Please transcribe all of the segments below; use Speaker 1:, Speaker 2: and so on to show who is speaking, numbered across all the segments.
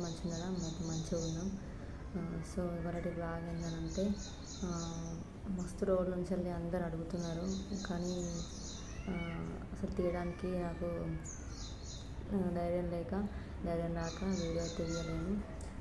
Speaker 1: మంచిగా ఉన్నారా మేము మంచిగా ఉన్నాం సో ఇవాళ బ్లాగ్ ఏంటంటే మస్తు రోడ్డు నుంచి వెళ్ళి అందరు అడుగుతున్నారు. కానీ అసలు తీయడానికి నాకు ధైర్యం లేక ధైర్యం రాక వీడియో తీయలేను.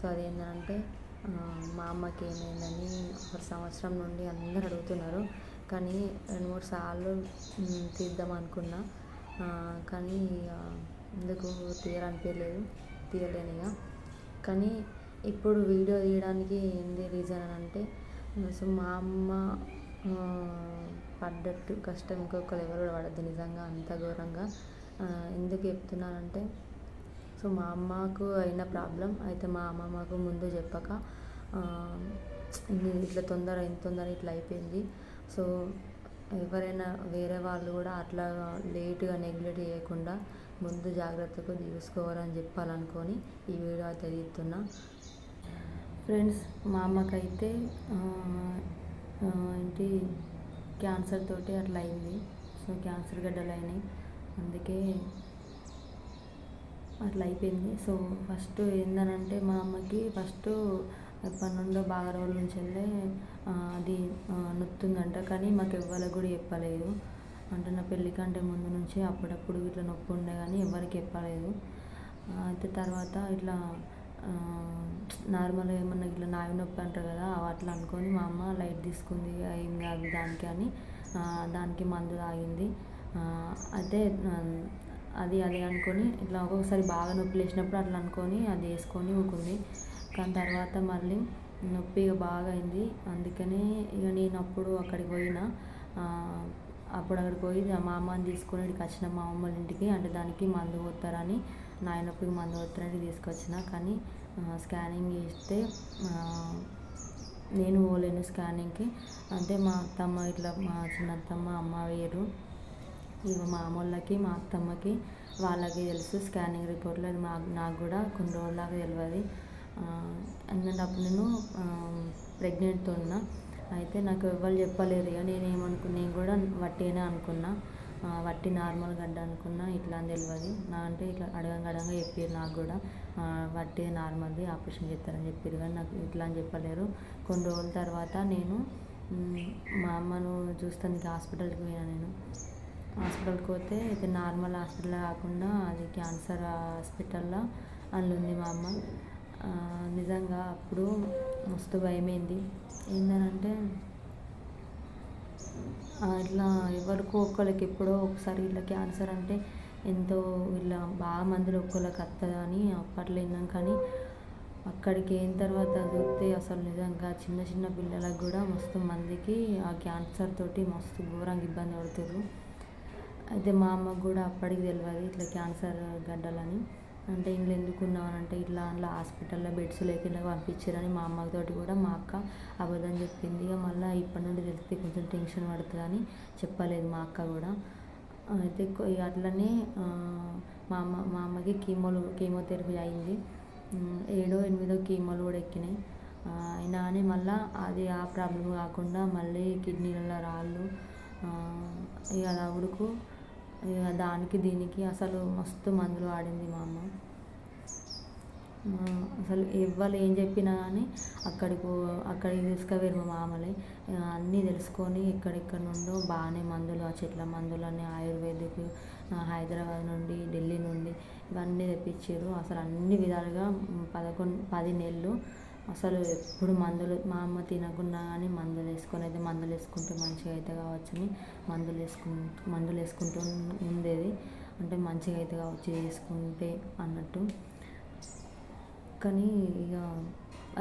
Speaker 1: సో అదేంటంటే ఆ, మా అమ్మకి ఏమైందని ఒక సంవత్సరం నుండి అందరు అడుగుతున్నారు. కానీ రెండు మూడు సార్లు తీద్దాం అనుకున్నా. కానీ ఎందుకు తీయాలనిపించలేదు తీయలేను ఇక కానీ ఇప్పుడు వీడియో తీయడానికి ఏంది రీజన్ అని అంటే సో మా అమ్మ పడ్డట్టు కష్టం ఇంకొకరు ఎవరు కూడా పడద్దు నిజంగా అంత ఘోరంగా. ఎందుకు చెప్తున్నానంటే సో మా అమ్మకు అయిన ప్రాబ్లం అయితే మా అమ్మమ్మకు ముందు చెప్పక ఇట్లా తొందర ఇంత తొందర ఇట్లా అయిపోయింది. సో ఎవరైనా వేరే వాళ్ళు కూడా అట్లా లేటుగా నెగ్లెక్ట్ చేయకుండా ముందు జాగ్రత్తగా చూసుకోవాలని చెప్పాలనుకొని ఈ వీడియో అయితే తీస్తున్నా. ఫ్రెండ్స్ మా అమ్మకైతే ఏంటి క్యాన్సర్ తోటి అట్లా అయింది. సో క్యాన్సర్ గడ్డలు అయినాయి అందుకే అట్లా అయిపోయింది. సో ఫస్ట్ ఏందనంటే మా అమ్మకి ఫస్ట్ ఎప్పటి నుండో బాగా రోజుల నుంచి వెళ్ళే అది నొత్తుందంట. కానీ మాకు ఎవ్వరికి కూడా చెప్పలేదు. అంటే నా పెళ్ళి కంటే ముందు నుంచి అప్పుడప్పుడు ఇట్లా నొప్పి ఉండే కానీ ఎవరికి చెప్పలేదు. అయితే తర్వాత ఇట్లా నార్మల్గా ఏమన్నా ఇట్లా నావి నొప్పి అంటారు కదా అవి అట్లా అనుకొని మా అమ్మ లైట్ తీసుకుంది ఏం కాదు దానికి అని దానికి మందు తాగింది. అయితే అది అది అనుకొని ఇట్లా ఒక్కొక్కసారి బాగా నొప్పి లేచినప్పుడు అట్లా అనుకొని అది వేసుకొని ఊకుంది. కానీ తర్వాత మళ్ళీ నొప్పి ఇక బాగా అయింది. అందుకని ఇక నేను అప్పుడు అక్కడికి పోయిన. అప్పుడు అక్కడికి పోయి మా అమ్మని తీసుకొని ఇక్కడికి వచ్చిన మా అమ్మ వాళ్ళ ఇంటికి అంటే దానికి మందు పోతారని నాయనొప్పికి మందు పోతారని తీసుకొచ్చిన. కానీ స్కానింగ్ చేస్తే నేను పోలేను స్కానింగ్కి అంటే మా అత్తమ్మ ఇట్లా మా చిన్న అత్తమ్మ అమ్మ వేరు. ఇక మా అమ్మోళ్ళకి మా అత్తమ్మకి వాళ్ళకి తెలుసు స్కానింగ్ రిపోర్ట్లో అది మాకు నాకు కూడా కొన్ని రోజులాగా తెలియదు ఎందుకంటే అప్పుడు నేను ప్రెగ్నెంట్తో ఉన్నా. అయితే నాకు ఎవరు చెప్పలేరు ఇక. నేను ఏమనుకున్నా నేను కూడా వట్టిగానే అనుకున్నా. వట్టి నార్మల్ గడ్డ అనుకున్నా. ఇట్లా అని తెలియదు నా అంటే ఇట్లా అడగంగా అడగంగా చెప్పారు నాకు కూడా. వట్టి నార్మల్ది ఆపరేషన్ చేస్తారని చెప్పారు కానీ నాకు ఇట్లా అని చెప్పలేరు. కొన్ని రోజుల తర్వాత నేను మా అమ్మను చూస్తానికి హాస్పిటల్కి పోయినా నేను. హాస్పిటల్కి పోతే ఇది నార్మల్ హాస్పిటల్ కాకుండా అది క్యాన్సర్ హాస్పిటల్లో అందులో ఉంది మా అమ్మ. నిజంగా అప్పుడు మస్తు భయమైంది. ఏంటంటే ఇట్లా ఎవరికో ఒక్కరికి ఎప్పుడో ఒకసారి ఇట్లా క్యాన్సర్ అంటే ఎంతో ఇలా బాగా మందిలో ఒక్కరికి వస్తుంది అని అప్పట్లో విన్నాం కానీ అక్కడికి అయిన తర్వాత చూస్తే అసలు నిజంగా చిన్న చిన్న పిల్లలకు కూడా మస్తు మందికి ఆ క్యాన్సర్ తోటి మస్తు ఘోరంగా ఇబ్బంది పడుతుర్రు. అయితే మా అమ్మకు కూడా అప్పటికి తెలియదు ఇట్లా క్యాన్సర్ గడ్డలని. అంటే ఇంట్లో ఎందుకు ఉన్నామని అంటే ఇట్లా అందులో హాస్పిటల్లో బెడ్స్ లేకుండా పంపించారని మా అమ్మతోటి కూడా మా అక్క అబద్ధం చెప్పింది. ఇక మళ్ళీ ఇప్పటి నుండి తెలిస్తే కొంచెం టెన్షన్ పడుతుందని చెప్పలేదు మా అక్క కూడా. అయితే ఇక అట్లనే మా అమ్మ మా అమ్మకి కీమోలు కీమోథెరపీ అయింది. ఏడో ఎనిమిదో కీమోలు కూడా ఎక్కినాయి. అయినా అని మళ్ళీ అది ఆ ప్రాబ్లం కాకుండా మళ్ళీ కిడ్నీలలో రాళ్ళు ఇక అలా ఉడుకు ఇక దానికి దీనికి అసలు మస్తు మందులు వాడింది మా అమ్మ. అసలు ఎవ్వరు ఏం చెప్పినా కానీ అక్కడికి అక్కడికి తీసుకుపోయారు మా మామలే. అన్నీ తెలుసుకొని ఎక్కడెక్కడ నుండో బాగానే మందులు ఆ చెట్ల మందులు అన్నీ ఆయుర్వేదిక్ హైదరాబాద్ నుండి ఢిల్లీ నుండి ఇవన్నీ తెప్పించారు అసలు అన్ని విధాలుగా పదకొండు పది నెలలు అసలు ఎప్పుడు మందులు మా అమ్మ తినకున్నా కానీ మందులు వేసుకొని అయితే మందులు వేసుకుంటే మంచిగా అయితే కావచ్చని మందులు వేసుకు మందులు వేసుకుంటూ ఉండేది. అంటే మంచిగా అయితే కావచ్చు వేసుకుంటే అన్నట్టు. కానీ ఇక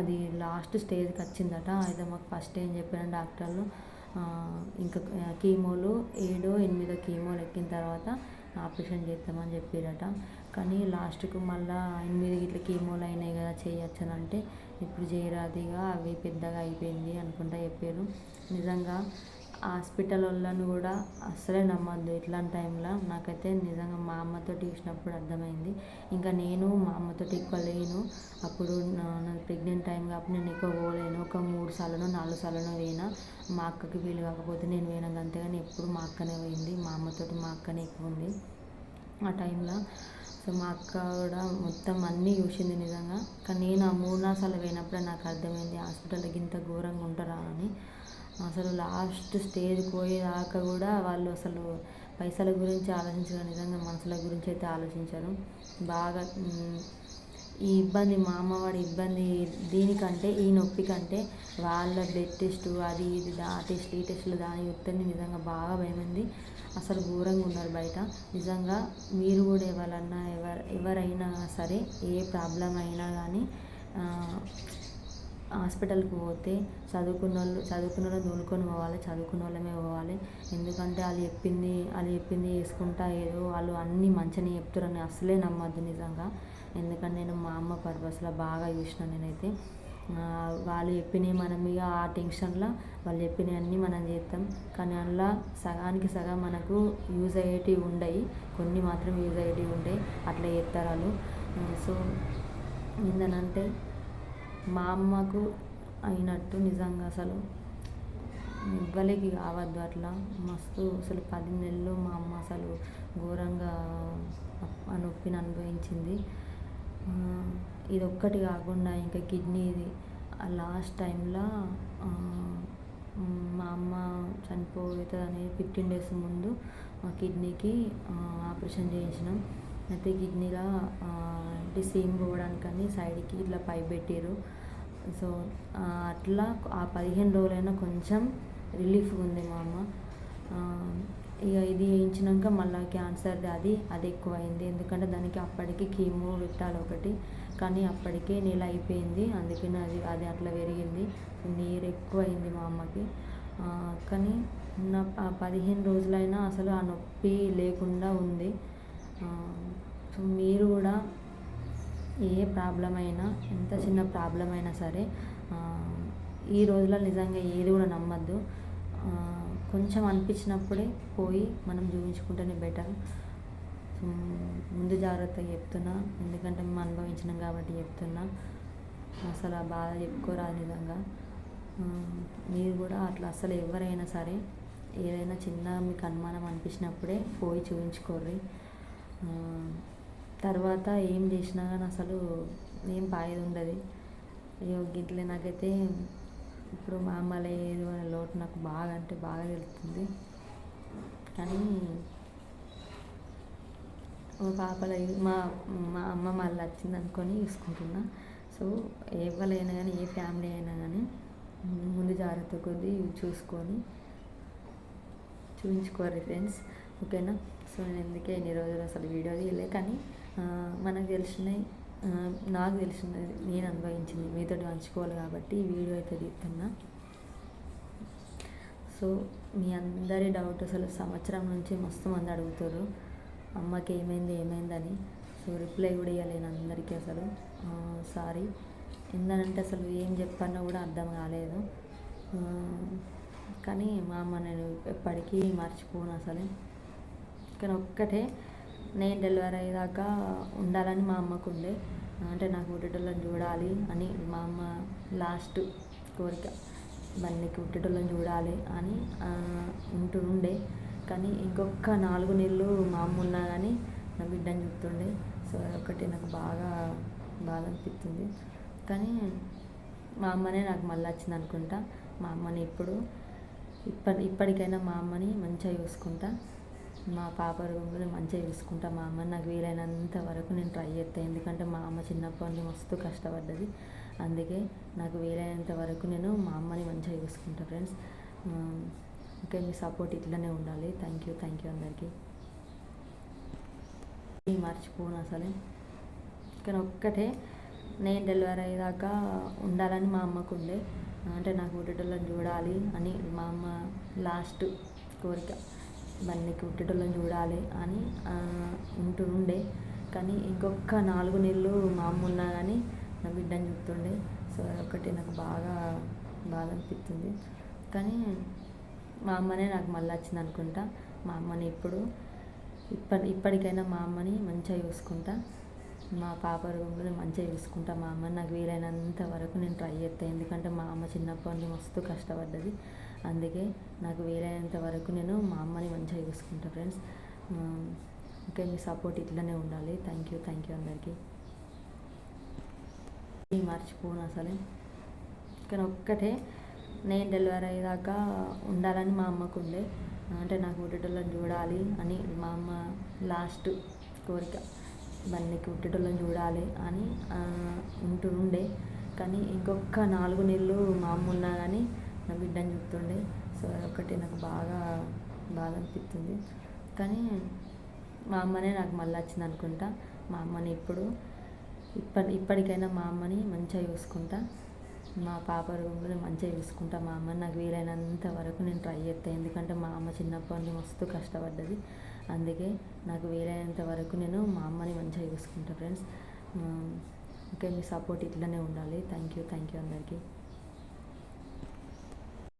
Speaker 1: అది లాస్ట్ స్టేజ్కి వచ్చిందట. అయితే మాకు ఫస్ట్ ఏం చెప్పారు డాక్టర్లు ఇంకా కీమోలు ఏడో ఎనిమిదో కీమోలు ఎక్కిన తర్వాత ఆపరేషన్ చేద్దామని చెప్పారట. కానీ లాస్ట్కు మళ్ళీ ఎనిమిది ఇట్లా కీమోలు అయినాయి కదా చేయొచ్చనంటే అంటే ఇప్పుడు చేయరాదిగా అవి పెద్దగా అయిపోయింది అనుకుంటా చెప్పారు. నిజంగా హాస్పిటల్ వాళ్ళను కూడా అస్సలే నమ్మద్దు. ఇట్లాంటి టైంలో నాకైతే నిజంగా మా అమ్మతో చూసినప్పుడు అర్థమైంది. ఇంకా నేను మా అమ్మతో ఎక్కువ లేను. అప్పుడు నా ప్రెగ్నెంట్ టైం కాబట్టి నేను ఎక్కువ పోలేను. ఒక మూడు సార్లు నాలుగు సార్లు పోయినా మా అక్కకి వీలు కాకపోతే నేను పోయినది అంతేగాని ఎప్పుడు మా అక్కనే పోయింది. మా అమ్మతోటి మా అక్కనే ఎక్కువ ఉంది. ఆ టైంలో సో మా అక్క కూడా మొత్తం అన్నీ చూసింది నిజంగా. కానీ నేను ఆ మూడు నాసాలు పోయినప్పుడే నాకు అర్థమైంది హాస్పిటల్కి ఇంత ఘోరంగా ఉంటారా అని. అసలు లాస్ట్ స్టేజ్ పోయేదాకా కూడా వాళ్ళు అసలు పైసల గురించి ఆలోచించడం నిజంగా మనసుల గురించి అయితే ఆలోచించారు. బాగా ఈ ఇబ్బంది మా అమ్మవాడి ఇబ్బంది దీనికంటే ఈ నొప్పి కంటే వాళ్ళ బ్లడ్ టెస్ట్ అది ఇది ఆ టెస్ట్ ఈ టెస్ట్లు దాని చూస్తేనే నిజంగా బాగా భయమైంది. అసలు ఘోరంగా ఉన్నారు బయట. నిజంగా మీరు కూడా ఎవరన్నా ఎవరు ఎవరైనా సరే ఏ ప్రాబ్లం అయినా కానీ హాస్పిటల్కి పోతే చదువుకున్న వాళ్ళు చదువుకున్న వాళ్ళు దూనుకొని పోవాలి చదువుకున్న వాళ్ళమే పోవాలి. ఎందుకంటే వాళ్ళు చెప్పింది వాళ్ళు చెప్పింది చేసుకుంటా ఏదో వాళ్ళు అన్నీ మంచిగానే చెప్తారని అసలే నమ్మద్దు నిజంగా. ఎందుకంటే నేను మా అమ్మ పర్పస్లో బాగా చూసిన నేనైతే. వాళ్ళు చెప్పినవి మనం ఇక ఆ టెన్షన్లో వాళ్ళు చెప్పినవి అన్నీ మనం చేస్తాం కానీ అందులో సగానికి సగం మనకు యూజ్ అయ్యేటివి ఉండయి. కొన్ని మాత్రం యూజ్ అయ్యేటివి ఉంటాయి అట్లా చేస్తారు వాళ్ళు. సో ఏంటనంటే మా అమ్మకు అయినట్టు నిజంగా అసలు ఇవ్వలేకి కావద్దు అట్లా. మస్తు అసలు పది నెలలు మా అమ్మ అసలు ఘోరంగా ఆ నొప్పిని అనుభవించింది. ఇది ఒక్కటి కాకుండా ఇంకా కిడ్నీది లాస్ట్ టైంలో మా అమ్మ చనిపోతుందని ఫిఫ్టీన్ డేస్ ముందు మా కిడ్నీకి ఆపరేషన్ చేయించినాం అయితే కిడ్నీలో అంటే సీమ్ పోవడానికని సైడ్కి ఇట్లా పై పెట్టారు సో అట్లా ఆ పదిహేను రోజులైనా కొంచెం రిలీఫ్గా ఉంది మా అమ్మ. ఇక ఇది వేయించినాక మళ్ళీ క్యాన్సర్ది అది అది ఎక్కువ అయింది ఎందుకంటే దానికి అప్పటికి కీమో పెట్టాలి ఒకటి. కానీ అప్పటికే నెల అయిపోయింది. అందుకని అది అది అట్లా పెరిగింది. నీరు ఎక్కువైంది మా అమ్మకి. కానీ నా పదిహేను రోజులైనా అసలు ఆ నొప్పి లేకుండా ఉంది. సో మీరు కూడా ఏ ప్రాబ్లం అయినా ఎంత చిన్న ప్రాబ్లం అయినా సరే ఈ రోజుల్లో నిజంగా ఏది కూడా నమ్మద్దు. కొంచెం అనిపించినప్పుడే పోయి మనం చూపించుకుంటేనే బెటర్. ముందు జాగ్రత్తగా చెప్తున్నా. ఎందుకంటే మేము అనుభవించినాం కాబట్టి చెప్తున్నా. అసలు ఆ బాధ చెప్పుకోరాదు నిజంగా మీరు కూడా అట్లా అసలు ఎవరైనా సరే ఏదైనా చిన్న మీకు అనుమానం అనిపించినప్పుడే పోయి చూపించుకోర్రి. తర్వాత ఏం చేసినా కానీ అసలు ఏం పాయేది ఉండదు. అయ్యో గిట్లే నాకైతే ఇప్పుడు మా అమ్మ లేదు అనే లోటు నాకు బాగా అంటే బాగా తెలుస్తుంది. కానీ మా పాపల మా మా అమ్మ మళ్ళీ వచ్చింది అనుకొని చూసుకుంటున్నా. సో ఎవరైనా కానీ ఏ ఫ్యామిలీ అయినా కానీ ముందు జాగ్రత్త కొద్ది చూసుకొని చూపించుకోరు ఫ్రెండ్స్. ఓకేనా? సో నేను ఎందుకే ఎన్ని రోజులు అసలు వీడియో తీయలే. కానీ మనకు తెలిసినవి నాకు తెలిసినది నేను అనుభవించింది మీతో పంచుకోవాలి కాబట్టి ఈ వీడియో అయితే తీస్తున్నా సో మీ అందరి డౌట్ అసలు సంవత్సరం నుంచి మస్తు మంది అడుగుతారు అమ్మకి ఏమైంది ఏమైందని. సో రిప్లై కూడా ఇవ్వలేను అందరికీ అసలు. సారీ. ఎందుకంటే అసలు ఏం చెప్పన్నా కూడా అర్థం కాలేదు. కానీ మా అమ్మ నేను ఎప్పటికీ మర్చిపోను అసలు. కానీ ఒక్కటే నేను డెలివరీ అయ్యేదాకా ఉండాలని మా అమ్మకు ఉండే. అంటే నాకు పుట్టేటోళ్ళని చూడాలి అని మా అమ్మ లాస్ట్ కోరిక. బన్నీకి పుట్టేటోళ్ళని చూడాలి అని ఉంటుండే కానీ ఇంకొక నాలుగు నెలలు మా అమ్మ ఉన్నా కానీ నా బిడ్డని చూస్తుండే. సో ఒకటి నాకు బాగా బాధ అనిపిస్తుంది. కానీ మా అమ్మనే నాకు మళ్ళీ వచ్చింది అనుకుంటా. మా అమ్మని ఇప్పుడు ఇప్పటి ఇప్పటికైనా మా అమ్మని మంచిగా చూసుకుంటా. మా పాప రూమ్లో మంచిగా చూసుకుంటా మా అమ్మ నాకు వీలైనంత వరకు నేను ట్రై చేస్తాను ఎందుకంటే మా అమ్మ చిన్నప్పటి నుండి మస్తు కష్టపడ్డది. అందుకే నాకు వీలైనంత వరకు నేను మా అమ్మని మంచిగా చూసుకుంటా ఫ్రెండ్స్ ఓకే మీ సపోర్ట్ ఇట్లనే ఉండాలి. థ్యాంక్ యూ థ్యాంక్ యూ అందరికీ. మర్చిపోను అసలే. కానీ ఒక్కటే నేను డెలివరీ అయ్యేదాకా ఉండాలని మా అమ్మకు ఉండే. అంటే నాకు పుట్టేటోళ్ళని చూడాలి అని మా అమ్మ లాస్ట్ కోరిక. దాన్ని పుట్టేటోళ్ళని చూడాలి అని ఉంటుండే. కానీ ఇంకొక నాలుగు నెలలు మా అమ్మ ఉన్నా కానీ నా బిడ్డని చూస్తుండే. సో అదొకటి నాకు బాగా బాధ అనిపిస్తుంది కానీ మా అమ్మనే నాకు మళ్ళీ వచ్చింది అనుకుంటా. మా అమ్మని ఇప్పుడు ఇప్పటి ఇప్పటికైనా మా అమ్మని మంచిగా చూసుకుంటా. మా పాప రూమ్లో నేను మంచిగా చూసుకుంటా మా అమ్మ నాకు వీలైనంత వరకు నేను ట్రై చేస్తాను ఎందుకంటే మా అమ్మ చిన్నప్పటి నుండి మస్తు కష్టపడ్డది. అందుకే నాకు వీలైనంత వరకు నేను మా అమ్మని మంచిగా చూసుకుంటా ఫ్రెండ్స్ ఇంకా మీ సపోర్ట్ ఇట్లనే ఉండాలి. థ్యాంక్ యూ థ్యాంక్ యూ అందరికీ. మర్చిపోను అసలే. కానీ ఒక్కటే నేను డెలివరీ అయ్యేదాకా ఉండాలని మా అమ్మకు ఉండే. అంటే నాకు పుట్టేటోళ్ళని చూడాలి అని మా అమ్మ లాస్ట్ కోరిక. బన్నీకి పుట్టేటోళ్ళని చూడాలి అని ఉంటుండే. కానీ ఇంకొక నాలుగు నెలలు మా అమ్మ ఉన్నా కానీ నా బిడ్డని చూస్తుండే. సో ఒకటి నాకు బాగా బాధ అనిపిస్తుంది. కానీ మా అమ్మనే నాకు మళ్ళీ వచ్చింది అనుకుంటా. మా అమ్మని ఇప్పుడు ఇప్పటి ఇప్పటికైనా మా అమ్మని మంచిగా చూసుకుంటా. మా పాప రూమ్లో మంచిగా చూసుకుంటా. మా అమ్మని నాకు వీలైనంత వరకు నేను ట్రై చేస్తాను ఎందుకంటే మా అమ్మ చిన్నప్పటి నుండి మస్తు కష్టపడ్డది. అందుకే నాకు వీలైనంత వరకు నేను మా అమ్మని మంచిగా చూసుకుంటాను ఫ్రెండ్స్ ఇంకా మీ సపోర్ట్ ఇట్లనే ఉండాలి. థ్యాంక్ యూ థ్యాంక్ యూ అందరికీ.